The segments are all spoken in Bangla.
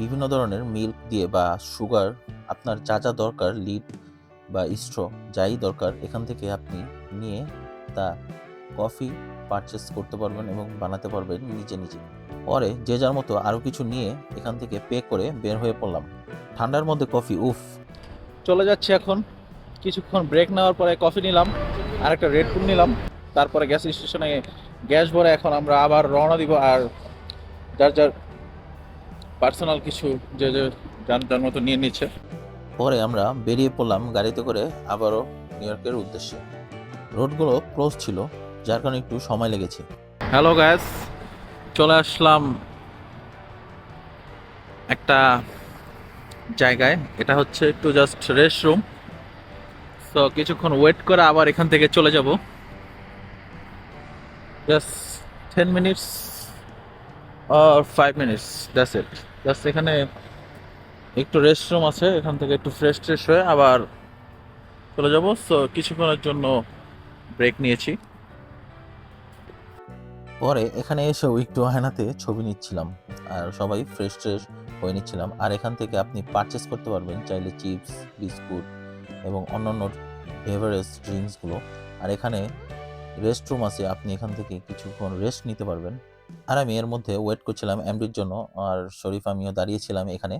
বিভিন্ন ধরনের মিল্ক দিয়ে বা সুগার আপনার যা যা দরকার লিড বা স্ট্র যাই দরকার, এখান থেকে আপনি নিয়ে তা কফি পারচেস করতে পারবেন এবং বানাতে পারবেন নিজে নিজে। পরে যে যার মতো আরও কিছু নিয়ে এখান থেকে পে করে বের হয়ে পড়লাম। ঠান্ডার মধ্যে কফি উফ! চলে যাচ্ছে এখন। কিছুক্ষণ ব্রেক নেওয়ার পরে কফি নিলাম আর একটা রেড ফুড নিলাম। তারপরে গ্যাস স্টেশনে গ্যাস ভরে এখন আমরা আবার রওনা দিব আর যার যার পার্সোনাল কিছু যে যে যার যার মতো নিয়ে নিচ্ছে। পরে আমরা বেরিয়ে পড়লাম গাড়িতে করে আবারও নিউ ইয়র্কের উদ্দেশ্যে। রোডগুলো ক্লোজ ছিল যার কারণে একটু সময় লেগেছে। হ্যালো গ্যাস চলে আসলাম একটা জায়গায়। এটা হচ্ছে একটু জাস্ট রেস্ট রুম তো কিছুক্ষণ ওয়েট করে আবার এখান থেকে চলে যাব। Just ten minutes R five minutes that's it just এখানে একটু রেস্ট রুম আছে, এখান থেকে একটু ফ্রেশ ট্রেশ হয়ে আবার চলে যাব। সো কিছুক্ষণের জন্য ব্রেক নিয়েছি। পরে এখানে এসেও একটু আয়নাতে ছবি নিচ্ছিলাম, আর সবাই ফ্রেশ ট্রেশ হয়ে নিচ্ছিলাম। আর এখান থেকে আপনি পারচেস করতে পারবেন চাইলে চিপস বিস্কুট এবং অন্যান্য বেভারেজ ড্রিঙ্কসগুলো আর এখানে রেস্ট রুম আছে, আপনি এখান থেকে কিছুক্ষণ রেস্ট নিতে পারবেন। আর আমি এর মধ্যে ওয়েট করছিলাম এমডির জন্য, আর শরীফ আমিও দাঁড়িয়েছিলাম এখানে।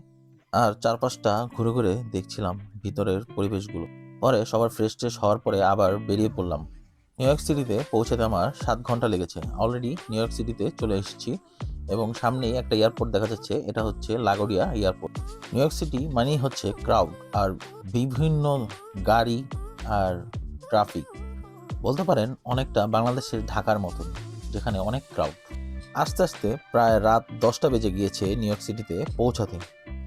আর চারপাশটা ঘুরে ঘুরে দেখছিলাম ভিতরের পরিবেশগুলো। পরে সবার ফ্রেশ ট্রেশ হওয়ার পরে আবার বেরিয়ে পড়লাম। নিউ ইয়র্ক সিটিতে পৌঁছাতে আমার সাত ঘণ্টা লেগেছে। অলরেডি নিউ ইয়র্ক সিটিতে চলে এসেছি এবং সামনেই একটা এয়ারপোর্ট দেখা যাচ্ছে, এটা হচ্ছে LaGuardia airport New York city মানেই হচ্ছে ক্রাউড আর বিভিন্ন গাড়ি আর ট্রাফিক বলতে পারেন অনেকটা বাংলাদেশের ঢাকার মতন যেখানে অনেক ক্রাউড আস্তে আস্তে প্রায় রাত দশটা বেজে গিয়েছে নিউ ইয়র্ক সিটিতে পৌঁছাতে।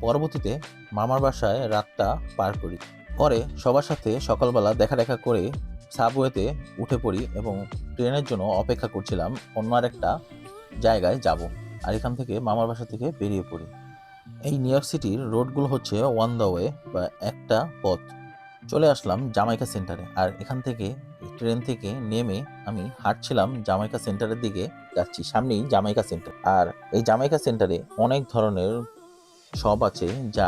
পরবর্তীতে মামার বাসায় রাতটা পার করি। পরে সবার সাথে সকালবেলা দেখা দেখা করে সাবওয়েতে উঠে পড়ি এবং ট্রেনের জন্য অপেক্ষা করছিলাম অন্য আরেকটা জায়গায় যাব আর এখান থেকে মামার বাসা থেকে বেরিয়ে পড়ি। এই নিউ ইয়র্ক সিটির রোডগুলো হচ্ছে ওয়ান দ্য ওয়ে বা একটা পথ। চলে আসলাম জামাইকা সেন্টারে আর এখান থেকে ট্রেন থেকে নেমে আমি হাঁটছিলাম জামাইকা সেন্টারের দিকে। যাচ্ছি সামনেই জামাইকা সেন্টার আর এই জামাইকা সেন্টারে অনেক ধরনের শপ আছে যা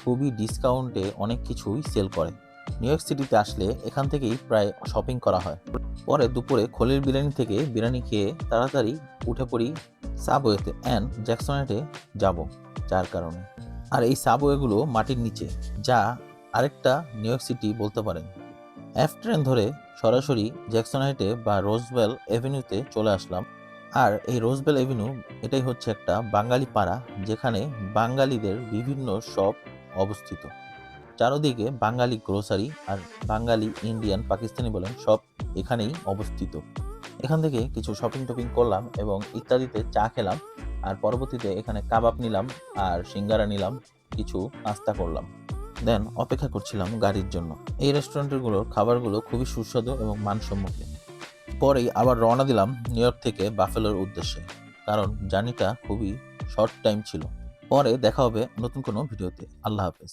খুবই ডিসকাউন্টে অনেক কিছুই সেল করে। নিউ ইয়র্ক সিটিতে আসলে এখান থেকেই প্রায় শপিং করা হয়। পরে দুপুরে খলিল বিরিয়ানি থেকে বিরিয়ানি খেয়ে তাড়াতাড়ি উঠে পড়ি সাবওয়েতে অ্যান্ড জ্যাকসনেটে যাব, যার কারণে। আর এই সাবওয়েগুলো মাটির নিচে, যা আরেকটা নিউ ইয়র্ক সিটি বলতে পারেন। এফ ট্রেন ধরে সরাসরি জ্যাকসনাইটে বা রোজবেল এভিনিউতে চলে আসলাম। আর এই রোজবেল এভিনিউ এটাই হচ্ছে একটা বাঙালি পাড়া, যেখানে বাঙালিদের বিভিন্ন শপ অবস্থিত। চারদিকে বাঙালি গ্রোসারি আর বাঙালি ইন্ডিয়ান পাকিস্তানি বলেন, সব এখানেই অবস্থিত। এখান থেকে কিছু শপিং টপিং করলাম এবং ইত্যাদিতে চা খেলাম। আর পরবর্তীতে এখানে কাবাব নিলাম আর সিঙ্গারা নিলাম, কিছু নাস্তা করলাম। দেন অপেক্ষা করছিলাম গাড়ির জন্য। এই রেস্টুরেন্টগুলোর খাবারগুলো খুবই সুস্বাদু এবং মানসম্মত। পরেই আবার রওনা দিলাম নিউ ইয়র্ক থেকে বাফেলোর উদ্দেশ্যে, কারণ জার্নিটা খুবই শর্ট টাইম ছিল। পরে দেখা হবে নতুন কোনো ভিডিওতে। আল্লাহ হাফেজ।